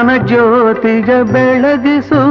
ಜ್ಞಾನ ಜ್ಯೋತಿಯ ಬೆಳಗಿಸು